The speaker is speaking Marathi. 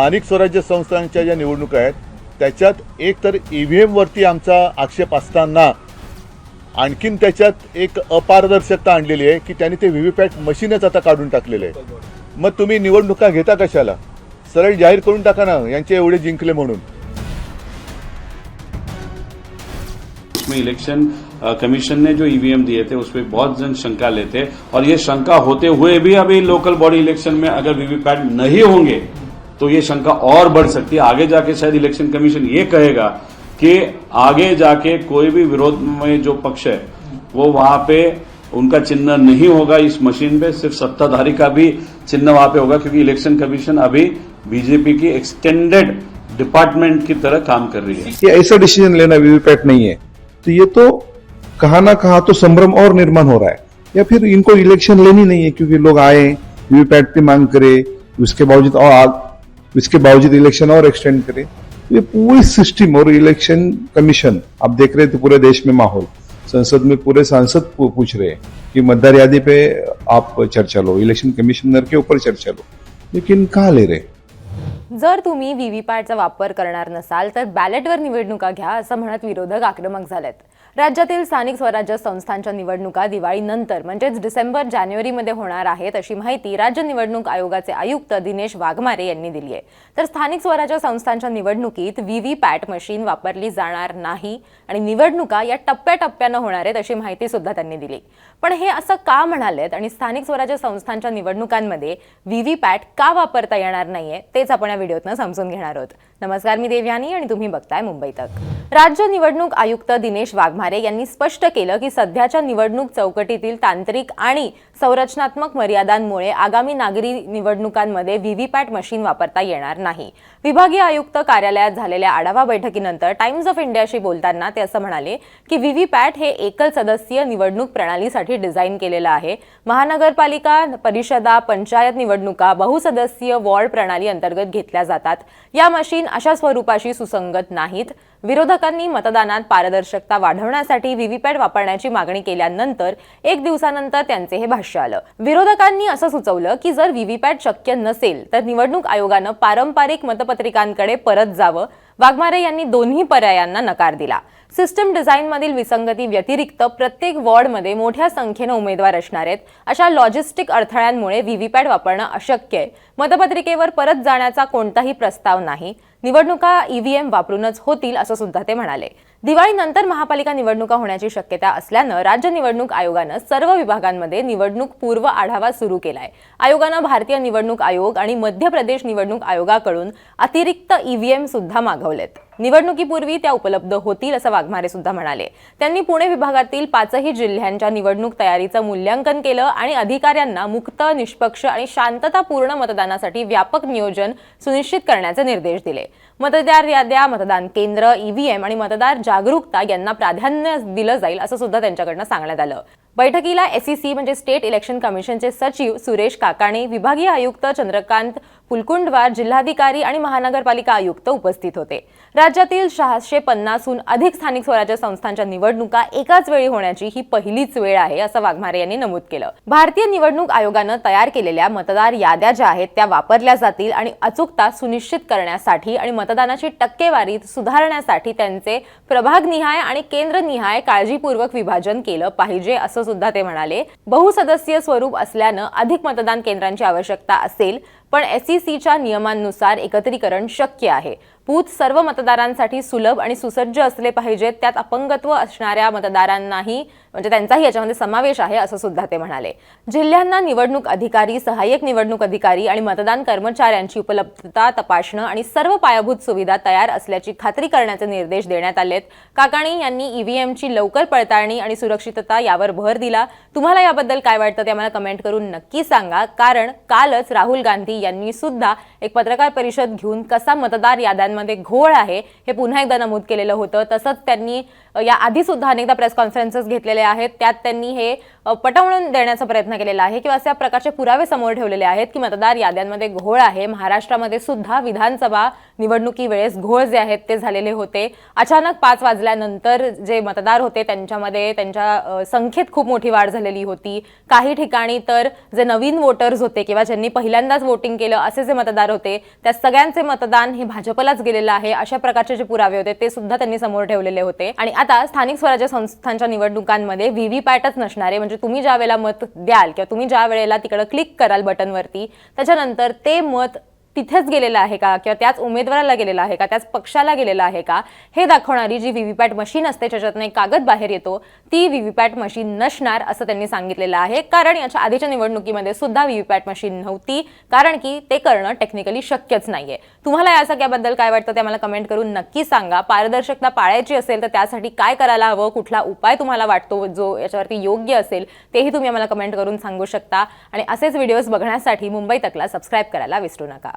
स्थानिक स्वराज्य संस्थांच्या ज्या निवडणुका आहेत त्याच्यात एक तर ई व्ही एमवरती आमचा आक्षेप असताना आणखीन त्याच्यात एक अपारदर्शकता आणलेली आहे की त्यांनी ते व्ही व्ही पॅट मशीनच आता काढून टाकलेले आहे. मग तुम्ही निवडणुका घेता कशाला? सरळ जाहीर करून टाका ना यांचे एवढे जिंकले म्हणून. इलेक्शन कमीशन ने जो ईवीएम दिए थे उसमें बहुत जन शंका लेते और ये शंका होते हुए भी अभी लोकल बॉडी इलेक्शन में अगर वीवीपैट नहीं होंगे तो ये शंका और बढ़ सकती है। आगे जाके शायद इलेक्शन कमीशन ये कहेगा कि आगे जाके कोई भी विरोध में जो पक्ष है, वो वहाँ पे उनका चिन्ह नहीं होगा इस मशीन पे, सिर्फ़ सत्ताधारी का भी चिन्ह वहाँ पे होगा, क्योंकि इलेक्शन कमीशन अभी बीजेपी की एक्सटेंडेड डिपार्टमेंट की तरह काम कर रही है। ये ऐसा डिसीज़न लेना वीवीपैट नहीं है। तो ये तो कहा ना कहा तो संभ्रम और निर्माण हो रहा है। या फिर इनको इलेक्शन लेनी नहीं है, क्योंकि लोग आए वीवीपैट की मांग करे, उसके बावजूद और उसके बावजूद इलेक्शन और एक्सटेंड करे। ये पूरी सिस्टम और इलेक्शन कमीशन आप देख रहे थे पूरे देश में माहौल। संसद में पूरे सांसद पूछ रहे हैं कि मतदार यादी पे आप चर्चा लो इलेक्शन कमिश्नर के ऊपर चर्चा लो। लेकिन कहाँ ले रहे? जर तुम्ही व्हीव्हीपॅटचा वापर करणार नसाल तर बॅलेटवर निवडणुका घ्या असं म्हणत विरोधक आक्रमक झालेत. राज्यातील स्थानिक स्वराज्य संस्थांच्या निवडणुका दिवाळीनंतर म्हणजेच डिसेंबर जानेवारीमध्ये होणार आहेत अशी माहिती राज्य निवडणूक आयोगाचे आयुक्त दिनेश वाघमारे यांनी दिली आहे. तर स्थानिक स्वराज्य संस्थांच्या निवडणुकीत व्हीव्हीपॅट मशीन वापरली जाणार नाही आणि निवडणुका या टप्प्याटप्प्यानं होणार आहेत अशी माहिती सुद्धा त्यांनी दिली. पण हे असं का म्हणालेत आणि स्थानिक स्वराज्य संस्थांच्या निवडणुकांमध्ये व्ही पॅट का वापरता येणार नाहीये तेच आपण या व्हिडिओतनं समजून घेणार आहोत. नमस्कार मी देवयानी आणि तुम्ही बघताय मुंबई तक. राज्य निवडणूक आयुक्त दिनेश वाघमारे यांनी स्पष्ट केलं की सध्याच्या निवडणूक चौकटीतील तांत्रिक आणि संरचनात्मक मर्यादांमुळे आगामी नागरी निवडणुकांमध्ये व्हीव्हीपॅट मशीन वापरता येणार नाही. विभागीय आयुक्त कार्यालयात झालेल्या आढावा बैठकीनंतर टाइम्स ऑफ इंडियाशी बोलताना ते असं म्हणाले की व्हीव्हीपॅट हे एकल सदस्यीय निवडणूक प्रणालीसाठी डिझाईन केलेलं आहे. महानगरपालिका परिषदा पंचायत निवडणुका बहुसदस्यीय वॉर्ड प्रणाली अंतर्गत घेतल्या जातात. या मशीन अशा स्वरूपाशी सुसंगत नाहीत. विरोधकांनी मतदानात पारदर्शकता वाढवण्यासाठी व्हीव्हीपॅट वापरण्याची मागणी केल्यानंतर एक दिवसानंतर त्यांचे हे भाष्य आलं. विरोधकांनी असं सुचवलं की जर व्हीव्हीपॅट शक्य नसेल तर निवडणूक आयोगानं पारंपरिक मतपत्रिकांकडे परत जावं. वाघमारे यांनी दोन्ही पर्यायांना नकार दिला. सिस्टम डिझाईनमधील विसंगती व्यतिरिक्त प्रत्येक वॉर्डमध्ये मोठ्या संख्येनं उमेदवार असणार आहेत. अशा लॉजिस्टिक अडथळ्यांमुळे व्हीव्हीपॅट वापरणं अशक्य आहे. मतपत्रिकेवर परत जाण्याचा कोणताही प्रस्ताव नाही. निवडणुका ईव्हीएम वापरूनच होतील असं सुद्धा ते म्हणाले. दिवाळीनंतर महापालिका निवडणुका होण्याची शक्यता असल्यानं राज्य निवडणूक आयोगानं सर्व विभागांमध्ये निवडणूक पूर्व आढावा सुरू केलाय. आयोगानं भारतीय निवडणूक आयोग आणि मध्य प्रदेश निवडणूक आयोगाकडून अतिरिक्त ईव्हीएम सुद्धा मागवलेत. निवडणुकीपूर्वी त्या उपलब्ध होतील असं वाघमारे सुद्धा म्हणाले. त्यांनी पुणे विभागातील पाचही जिल्ह्यांच्या निवडणूक तयारीचं मूल्यांकन केलं आणि अधिकाऱ्यांना मुक्त निष्पक्ष आणि शांततापूर्ण मतदानासाठी व्यापक नियोजन सुनिश्चित करण्याचे निर्देश दिले. मतदार याद्या मतदान केंद्र ईव्हीएम आणि मतदार जागरूकता यांना प्राधान्य दिलं जाईल असं सुद्धा त्यांच्याकडनं सांगण्यात आलं. बैठकीला एसईसी म्हणजे स्टेट इलेक्शन कमिशनचे सचिव सुरेश काकाणे विभागीय आयुक्त चंद्रकांत पुलकुंडवार जिल्हाधिकारी आणि महानगरपालिका आयुक्त उपस्थित होते. राज्यातील सहाशे पन्नासहून अधिक स्थानिक स्वराज्य संस्थांच्या निवडणुका एकाच वेळी होण्याची ही पहिलीच वेळ आहे असं वाघमारे यांनी नमूद केलं. भारतीय निवडणूक आयोगानं तयार केलेल्या मतदार याद्या ज्या आहेत त्या वापरल्या जातील आणि अचूकता सुनिश्चित करण्यासाठी आणि मतदानाची टक्केवारी सुधारण्यासाठी त्यांचे प्रभागनिहाय आणि केंद्रनिहाय काळजीपूर्वक विभाजन केलं पाहिजे असं सुद्धा ते म्हणाले. बहुसदस्यीय स्वरूप असल्यानं अधिक मतदान केंद्रांची आवश्यकता असेल. पण एसईसीच्या नियमांनुसार एकत्रीकरण शक्य आहे. बूथ सर्व मतदारांसाठी सुलभ आणि सुसज्ज असले पाहिजेत त्यात अपंगत्व असणाऱ्या मतदारांनाही म्हणजे त्यांचाही याच्यामध्ये समावेश आहे असं सुद्धा ते म्हणाले. जिल्ह्यांना निवडणूक अधिकारी सहाय्यक निवडणूक अधिकारी आणि मतदान कर्मचाऱ्यांची उपलब्धता तपासणं आणि सर्व पायाभूत सुविधा तयार असल्याची खात्री करण्याचे निर्देश देण्यात आलेत. काकाणी यांनी ईव्हीएमची लवकर पडताळणी आणि सुरक्षितता यावर भर दिला. तुम्हाला याबद्दल काय वाटतं ते आम्हाला कमेंट करून नक्की सांगा. कारण कालच राहुल गांधी यांनी सुद्धा एक पत्रकार परिषद घेऊन कसा मतदार याद्यांमध्ये घोळ आहे हे पुन्हा एकदा नमूद केलेलं होतं. तसंच त्यांनी या आधी सुद्धा अनेकदा प्रेस कॉन्फरन्सेस घेतलेले आहेत. त्यात त्यांनी हे पटवून देण्याचा प्रयत्न केलेला आहे किंवा अशा प्रकारचे पुरावे समोर ठेवलेले आहेत की मतदार याद्यांमध्ये घोळ आहे. महाराष्ट्रामध्ये सुद्धा विधानसभा निवडणुकी वेळेस घोळ जे आहेत ते झालेले होते. अचानक पाच वाजल्यानंतर जे मतदार होते त्यांच्यामध्ये त्यांच्या संख्येत खूप मोठी वाढ झालेली होती. काही ठिकाणी तर जे नवीन वोटर्स होते किंवा ज्यांनी पहिल्यांदाच वोटिंग केलं असे जे मतदार होते त्या सगळ्यांचे मतदान हे भाजपलाच गेलेलं आहे अशा प्रकारचे जे पुरावे होते ते सुद्धा त्यांनी समोर ठेवलेले होते. आणि आता स्थानिक स्वराज्य संस्थांच्या निवडणुकांमध्ये व्हीव्हीपॅटच नसणारे म्हणजे तुम्ही ज्या वेळेला मत द्याल किंवा तुम्ही ज्या वेळेला तिकडं क्लिक कराल बटनवरती त्याच्यानंतर ते मत तिथेच गेलेलं आहे का? किंवा त्याच उमेदवाराला गेलेलं आहे का? त्याच पक्षाला गेलेलं आहे का? हे दाखवणारी जी व्हीव्हीपॅट मशीन असते ज्याच्यातनं एक कागद बाहेर येतो ती व्हीव्हीपॅट मशीन नसणार असं त्यांनी सांगितलेलं आहे. कारण याच्या आधीच्या निवडणुकीमध्ये सुद्धा व्हीव्हीपॅट मशीन नव्हती कारण की ते करणं टेक्निकली शक्यच नाहीये. तुम्हाला या सगळ्याबद्दल काय वाटतं ते मला कमेंट करून नक्की सांगा. पारदर्शकता पाळायची असेल तर त्यासाठी काय करायला हवं? कुठला उपाय तुम्हाला वाटतो जो याच्यावरती योग्य असेल तेही तुम्ही आम्हाला कमेंट करून सांगू शकता. आणि असेच व्हिडिओज बघण्यासाठी मुंबई तकला सबस्क्राईब करायला विसरू नका.